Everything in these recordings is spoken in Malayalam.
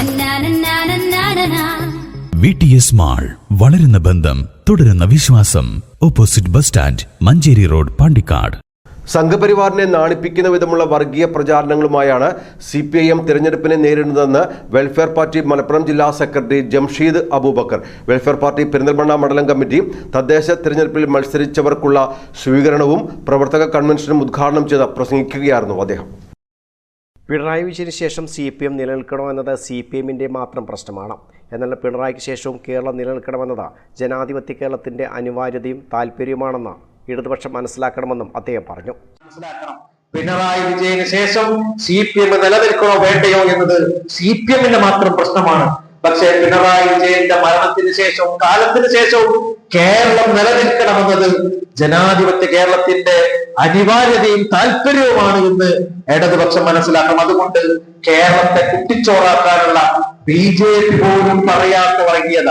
നന്നാനന്നാനന്നാനനാ. വി ടി എസ് മാൾ വളരുന്ന ബന്ധം തുടരുന്ന വിശ്വാസം. Opposite bus stand Manjeri road Pandikkad. സംഘപരിവാറിനെ നാണിപ്പിക്കുന്ന വിധമുള്ള വർഗീയ പ്രചാരണങ്ങളുമായാണ് സി പി ഐ എം തിരഞ്ഞെടുപ്പിനെ നേരിടുന്നതെന്ന് വെൽഫെയർ പാർട്ടി മലപ്പുറം ജില്ലാ secretary Jamsheed Abubakar. Welfare party Perinthalmanna മണ്ഡലം കമ്മിറ്റി തദ്ദേശ തിരഞ്ഞെടുപ്പിൽ മത്സരിച്ചവർക്കുള്ള സ്വീകരണവും പ്രവർത്തക കൺവെൻഷനും ഉദ്ഘാടനം ചെയ്ത് പ്രസംഗിക്കുകയായിരുന്നു അദ്ദേഹം. പിണറായി വിജയന് ശേഷം സി പി എം നിലനിൽക്കണമെന്നത് സി പി എമ്മിന്റെ മാത്രം പ്രശ്നമാണ്. എന്നാൽ പിണറായിക്ക് ശേഷവും കേരളം നിലനിൽക്കണമെന്നത് ജനാധിപത്യ കേരളത്തിന്റെ അനിവാര്യതയും താല്പര്യവുമാണെന്ന് ഇടതുപക്ഷം മനസ്സിലാക്കണമെന്നും അദ്ദേഹം പറഞ്ഞു. പിണറായി വിജയന് ശേഷം സി പി എം നിലനിൽക്കണോ വേണ്ടയോ എന്നത് സി പി എമ്മിന്റെ മാത്രം പ്രശ്നമാണ്. പക്ഷേ പിണറായി വിജയന്റെ മരണത്തിന് ശേഷവും കാലത്തിന് ശേഷവും കേരളം നിലനിൽക്കണമെന്നത് ജനാധിപത്യ കേരളത്തിന്റെ അനിവാര്യതയും താല്പര്യവുമാണ് എന്ന് ഇടതുപക്ഷം മനസ്സിലാക്കണം. അതുകൊണ്ട് കേരളത്തെ കുട്ടിച്ചോറാക്കാനുള്ള ബി ജെ പി പോലും പറയാത്ത വർഗീയത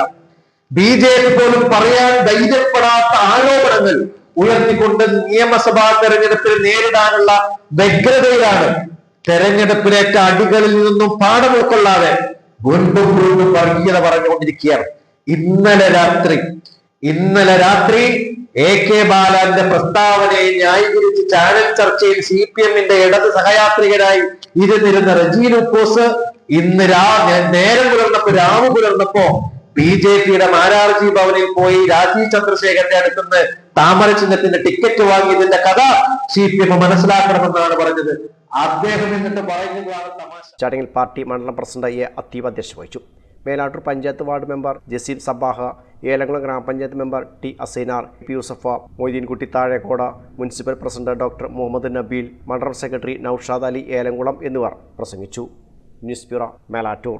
ബി ജെ പി പോലും പറയാൻ ധൈര്യപ്പെടാത്ത ആരോപണങ്ങൾ ഉയർത്തിക്കൊണ്ട് നിയമസഭാ തെരഞ്ഞെടുപ്പിൽ നേരിടാനുള്ള വ്യഗ്രതയിലാണ്. തെരഞ്ഞെടുപ്പിലേറ്റ അടികളിൽ നിന്നും പാഠം ഉൾക്കൊള്ളാതെ വീണ്ടും വീണ്ടും വർഗീയത പറഞ്ഞുകൊണ്ടിരിക്കുകയാണ്. ഇന്നലെ രാത്രി ഇന്നലെ രാത്രി എ കെ ബാലന്റെ പ്രസ്താവനയെ ന്യായീകരിച്ച് ചാനൽ ചർച്ചയിൽ സി പി എമ്മിന്റെ ഇടത് സഹയാത്രികരായി ഇരുന്നിരുന്ന റജീനു കോസ് ഇന്ന് രാ നേരം പുലർന്നപ്പോ രാവ് പുലർന്നപ്പോ ബി ജെ പിയുടെ മാരാർജി ഭവനിൽ പോയി രാജീവ് ചന്ദ്രശേഖരന്റെ അടുത്തുനിന്ന് താമര ചിഹ്നത്തിന്റെ ടിക്കറ്റ് വാങ്ങിയതിന്റെ കഥ സി പി എം മനസ്സിലാക്കണമെന്നാണ് പറഞ്ഞത്. അദ്ദേഹം എന്നിട്ട് പറയുന്നതാണ് തമാശ. ചടങ്ങിൽ പാർട്ടി മണ്ഡലം പ്രസിഡന്റ് എ അത്തീബ് അധ്യക്ഷത വഹിച്ചു. മേലാട്ടൂർ പഞ്ചായത്ത് വാർഡ് മെമ്പർ ജസീൽ സബാഹ ഏലംകുളം ഗ്രാമപഞ്ചായത്ത് member T Assainar P Yusuf Moideenkutty Thazhekode municipal president doctor Muhammad Nabeel മണ്ഡലം സെക്രട്ടറി നൌഷാദ് അലി ഏലംകുളം എന്നിവർ പ്രസംഗിച്ചു. News bureau Melattur.